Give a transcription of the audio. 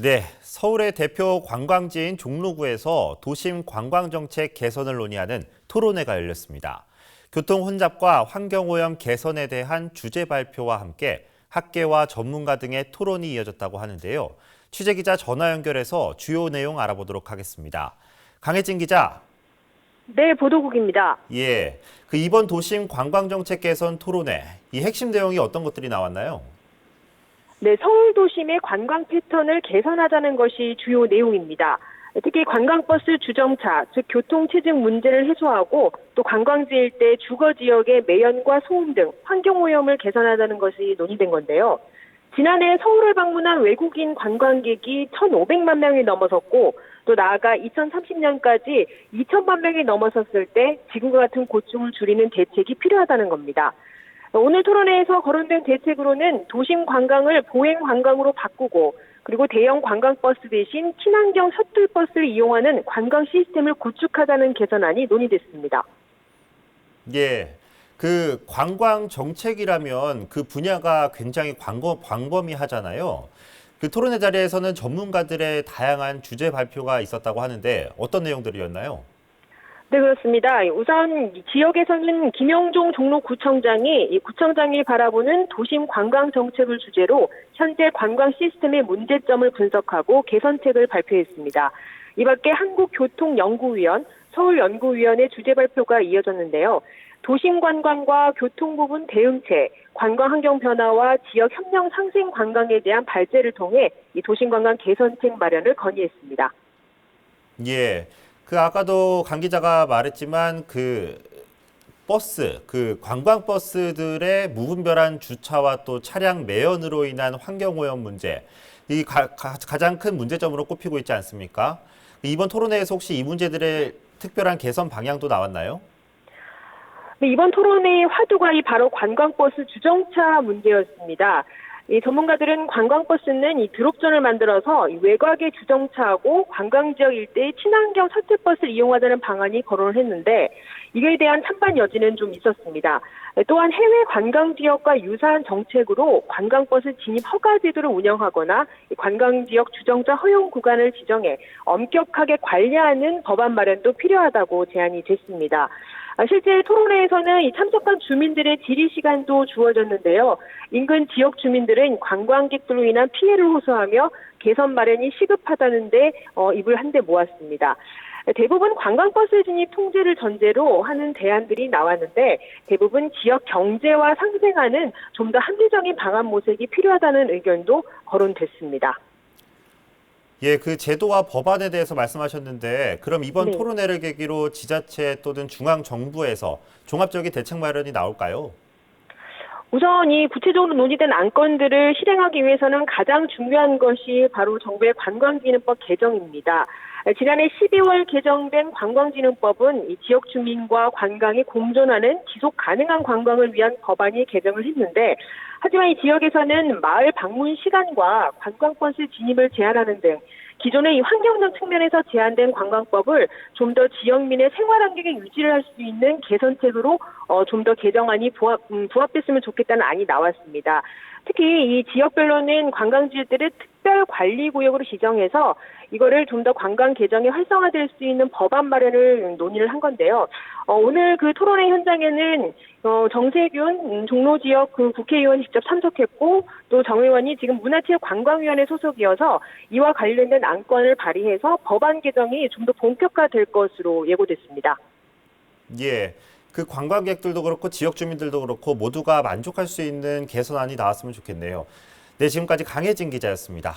네, 서울의 대표 관광지인 종로구에서 도심 관광정책 개선을 논의하는 토론회가 열렸습니다. 교통 혼잡과 환경오염 개선에 대한 주제 발표와 함께 학계와 전문가 등의 토론이 이어졌다고 하는데요. 취재기자 전화 연결해서 주요 내용 알아보도록 하겠습니다. 강혜진 기자, 네, 보도국입니다. 예, 그 이번 도심 관광정책 개선 토론회 이 핵심 내용이 어떤 것들이 나왔나요? 네, 서울 도심의 관광 패턴을 개선하자는 것이 주요 내용입니다. 특히 관광버스 주정차, 즉 교통 체증 문제를 해소하고 또 관광지 일대 주거 지역의 매연과 소음 등 환경 오염을 개선하자는 것이 논의된 건데요. 지난해 서울을 방문한 외국인 관광객이 1,500만 명이 넘어섰고 또 나아가 2030년까지 2천만 명이 넘어섰을 때 지금과 같은 고충을 줄이는 대책이 필요하다는 겁니다. 오늘 토론회에서 거론된 대책으로는 도심 관광을 보행 관광으로 바꾸고 그리고 대형 관광버스 대신 친환경 셔틀버스를 이용하는 관광 시스템을 구축하자는 개선안이 논의됐습니다. 예. 그 관광 정책이라면 그 분야가 굉장히 광범, 광범위하잖아요. 그 토론회 자리에서는 전문가들의 다양한 주제 발표가 있었다고 하는데 어떤 내용들이었나요? 네, 그렇습니다. 우선 지역에서는 김영종 종로구청장이 이 구청장이 바라보는 도심 관광 정책을 주제로 현재 관광 시스템의 문제점을 분석하고 개선책을 발표했습니다. 이 밖에 한국교통연구위원, 서울연구위원회 주제 발표가 이어졌는데요. 도심 관광과 교통 부분 대응책, 관광 환경 변화와 지역 협력 상생 관광에 대한 발제를 통해 이 도심 관광 개선책 마련을 건의했습니다. 예. 그 아까도 강 기자가 말했지만 그 버스, 그 관광 버스들의 무분별한 주차와 또 차량 매연으로 인한 환경 오염 문제, 이 가, 장큰 문제점으로 꼽히고 있지 않습니까? 이번 토론회에서 혹시 이 문제들의 특별한 개선 방향도 나왔나요? 네, 이번 토론회의 화두가 이 바로 관광버스 주정차 문제였습니다. 이 전문가들은 관광버스는 이 드롭존을 만들어서 이 외곽에 주정차하고 관광지역 일대의 친환경 셔틀버스를 이용하자는 방안이 거론을 했는데 이에 대한 찬반 여지는 좀 있었습니다. 또한 해외 관광 지역과 유사한 정책으로 관광버스 진입 허가 제도를 운영하거나 관광 지역 주정차 허용 구간을 지정해 엄격하게 관리하는 법안 마련도 필요하다고 제안이 됐습니다. 아, 실제 토론회에서는 이 참석한 주민들의 질의 시간도 주어졌는데요. 인근 지역 주민들은 관광객들로 인한 피해를 호소하며 개선 마련이 시급하다는데 어, 입을 한데 모았습니다. 대부분 관광버스 진입 통제를 전제로 하는 대안들이 나왔는데 대부분 지역 경제와 상생하는 좀 더 합리적인 방안 모색이 필요하다는 의견도 거론됐습니다. 예, 그 제도와 법안에 대해서 말씀하셨는데 그럼 이번 네. 토론회를 계기로 지자체 또는 중앙 정부에서 종합적인 대책 마련이 나올까요? 우선 이 구체적으로 논의된 안건들을 실행하기 위해서는 가장 중요한 것이 바로 정부의 관광진흥법 개정입니다. 지난해 12월 개정된 관광진흥법은 이 지역 주민과 관광이 공존하는 지속 가능한 관광을 위한 법안이 개정을 했는데 하지만 이 지역에서는 마을 방문 시간과 관광버스 진입을 제한하는 등 기존의 이 환경적 측면에서 제한된 관광법을 좀 더 지역민의 생활 환경의 유지를 할 수 있는 개선책으로 어, 좀 더 개정안이 부합, 음, 부합됐으면 좋겠다는 안이 나왔습니다. 특히 이 지역별로는 관광지들을 특별 관리 구역으로 지정해서 이거를 좀 더 관광 개정에 활성화될 수 있는 법안 마련을 논의를 한 건데요. 어, 오늘 그 토론회 현장에는 어, 정세균 음, 종로 지역 그 국회의원이 직접 참석했고 또 정 의원이 지금 문화체육관광위원회 소속이어서 이와 관련된 안건을 발의해서 법안 개정이 좀 더 본격화될 것으로 예고됐습니다. 예. 그 관광객들도 그렇고 지역 주민들도 그렇고 모두가 만족할 수 있는 개선안이 나왔으면 좋겠네요. 네, 지금까지 강혜진 기자였습니다.